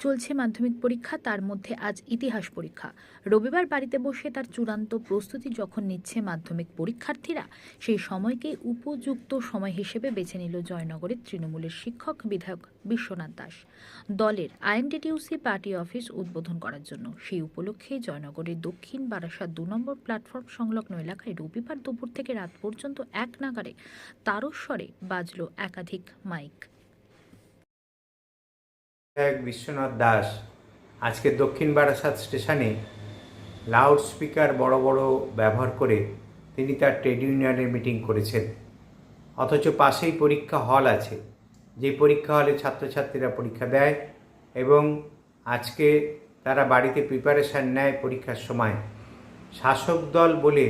চলছে মাধ্যমিক পরীক্ষা, তার মধ্যে আজ ইতিহাস পরীক্ষা। রবিবার বাড়িতে বসে তার চূড়ান্ত প্রস্তুতি যখন নিচ্ছে মাধ্যমিক পরীক্ষার্থীরা, সেই সময়কে উপযুক্ত সময় হিসেবে বেছে নিল জয়নগরের তৃণমূলের শিক্ষক বিধায়ক বিশ্বনাথ দাস। দলের আইএনটিটিউসি পার্টি অফিস উদ্বোধন করার জন্য। সেই উপলক্ষে জয়নগরের দক্ষিণ বারাসাত দু নম্বর প্ল্যাটফর্ম সংলগ্ন এলাকায় রবিবার দুপুর থেকে রাত পর্যন্ত এক নাগারে তারস্বরে বাজল একাধিক মাইক। বিধায়ক বিশ্বনাথ দাস আজকে দক্ষিণ বারাসাত স্টেশনে লাউড স্পিকার বড় বড় ব্যবহার করে তিনি তার ট্রেড ইউনিয়নের মিটিং করেছেন। অথচ পাশেই পরীক্ষা হল আছে। যে পরীক্ষা হলে ছাত্রছাত্রীরা পরীক্ষা দেয় এবং আজকে তারা বাড়িতে প্রিপারেশান নেয় পরীক্ষার সময়। শাসক দল বলে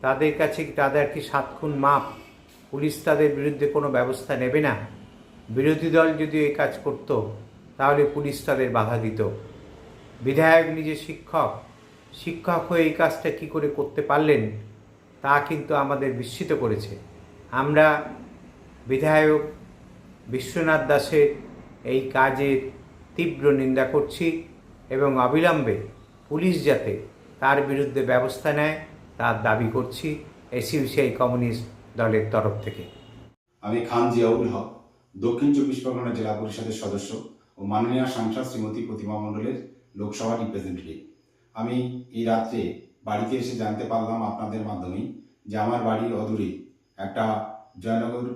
তাদের কাছে তাদের কি সাত খুন মাপ? পুলিশ তাদের বিরুদ্ধে কোনো ব্যবস্থা নেবে না? বিরোধী দল যদি এই কাজ করত তাহলে পুলিশ তাদের বাধা দিত। বিধায়ক নিজে শিক্ষক। শিক্ষক হয়ে এই কাজটা কি করে করতে পারলেন, তা কিন্তু আমাদের বিস্মিত করেছে। আমরা বিধায়ক বিশ্বনাথ দাসের এই কাজের তীব্র নিন্দা করছি এবং অবিলম্বে পুলিশ যাতে তার বিরুদ্ধে ব্যবস্থা নেয় তার দাবি করছি এসইউসিআই কমিউনিস্ট দলের তরফ থেকে। আমি খান জিয়াউল হক, দক্ষিণ চব্বিশ পরগনা জেলা পরিষদের সদস্য। ও মাননীয় সাংসদ শ্রীমতী প্রতিমা মণ্ডলের লোকসভা রিপ্রেজেন্টেটিভ আমি এই রাত্রে বাড়িতে এসে জানতে পারলাম আপনাদের মাধ্যমেই যে আমার বাড়ির অদূরে একটা জয়নগর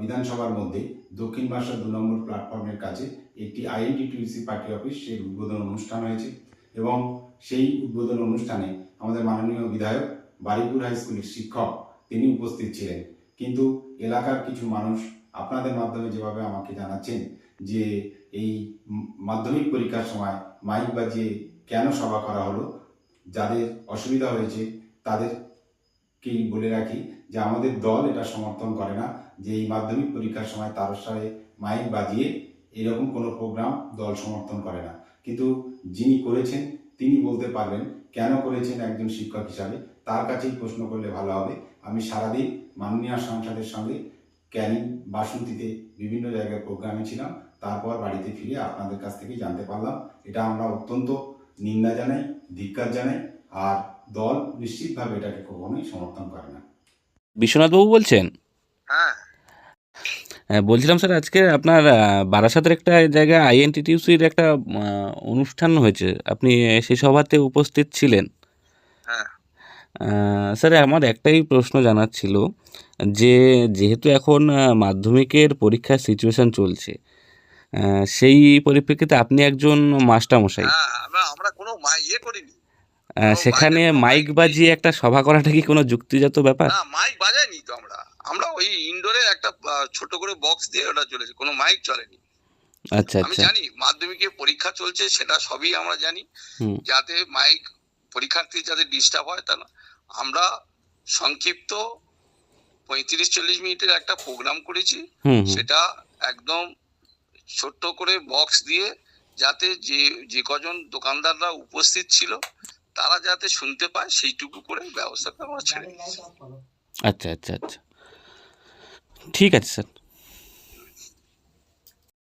বিধানসভার মধ্যে দক্ষিণ বাসার দু নম্বর প্ল্যাটফর্মের কাছে একটি আইএনটিটিউসি পার্টি অফিস সেই উদ্বোধন অনুষ্ঠান হয়েছে এবং সেই উদ্বোধন অনুষ্ঠানে আমাদের মাননীয় বিধায়ক, বারিপুর হাই স্কুলের শিক্ষক তিনি উপস্থিত ছিলেন। কিন্তু এলাকার কিছু মানুষ আপনাদের মাধ্যমে যেভাবে আমাকে জানাচ্ছেন যে এই মাধ্যমিক পরীক্ষার সময় মাইক বাজিয়ে কেন সভা করা হলো, যাদের অসুবিধা হয়েছে তাদেরকেই বলে রাখি যে আমাদের দল এটা সমর্থন করে না যে এই মাধ্যমিক পরীক্ষার সময় তার তারস্বরে মাইক বাজিয়ে এরকম কোনো প্রোগ্রাম দল সমর্থন করে না। কিন্তু যিনি করেছেন, তিনি বলতে পারবেন কেন করেছেন একজন শিক্ষক হিসাবে। তার কাছেই প্রশ্ন করলে ভালো হবে। আমি সারাদিন মাননীয় সংসদের সঙ্গে ক্যানিং বাসন্তীতে বিভিন্ন জায়গায় প্রোগ্রামে ছিলাম তারপর বাড়িতে ফিরে আপনাদের কাছ থেকে জানতে পারলাম। এটা আমরা অত্যন্ত নিন্দা জানাই ধিক্কার জানাই আর দল নিশ্চিতভাবে এটাকে কখনোই সমর্থন করে না। বিশ্বনাথবাবু বলছেন? হ্যাঁ। হ্যাঁ, বলছিলাম স্যার আজকে আপনার বারাসাতের একটা জায়গায় আইএনটিটিউসির একটা অনুষ্ঠান হয়েছে। আপনি সেই সভাতে উপস্থিত ছিলেন। স্যার আমার একটাই প্রশ্ন জানার ছিল যে যেহেতু এখন মাধ্যমিকের পরীক্ষার সিচুয়েশন চলছে সেই পরিপ্রেক্ষিতে আপনি একজন মাস্টারমশাই। হ্যাঁ আমরা আমরা কোনো ইয়ে করিনি। সেখানে মাইক বাজিয়ে একটা সভা করাটা কি কোনো যুক্তিজাত ব্যাপার? না মাইক বাজাইনি তো আমরা। আমরা ওই ইনডোরে একটা ছোট করে বক্স দিয়ে ওটা চলেছে কোনো মাইক চলেনি। আচ্ছা আমি আচ্ছা। জানি মাধ্যমিকে পরীক্ষা চলছে সেটা সবই আমরা জানি। যাতে মাইক পরীক্ষার্থী যাতে ডিস্টার্ব হয় তা না। আমরা সংক্ষিপ্ত পঁয়ত্রিশ চল্লিশ মিনিটের একটা প্রোগ্রাম করেছি। সেটা একদম ছোট্ট করে বক্স দিয়ে যাতে যে যে কজন দোকানদাররা উপস্থিত ছিল তারা যাতে শুনতে পায় সেইটুকু করে ব্যবস্থাটা আমরা ছেড়ে আচ্ছা আচ্ছা আচ্ছা। ঠিক আছে স্যার।